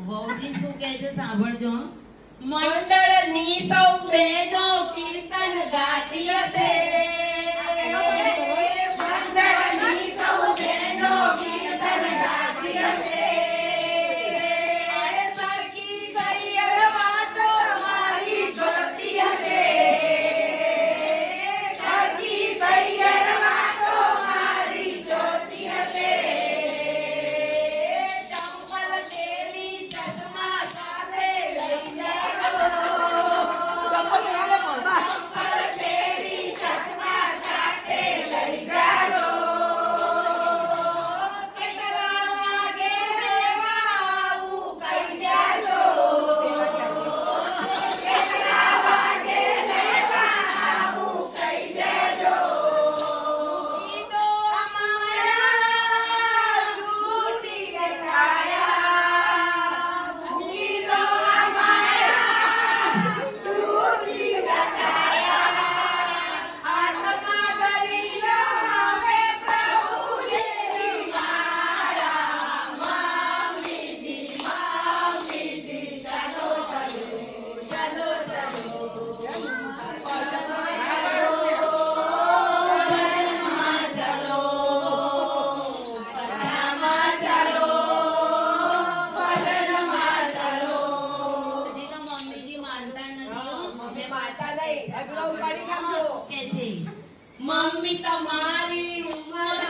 વહુજી શું કહે છે સાંભળજો. મંડળની સૌ બહેનો કીર્તન ગાતી હશે. મમ્મી તમારી ઉંમર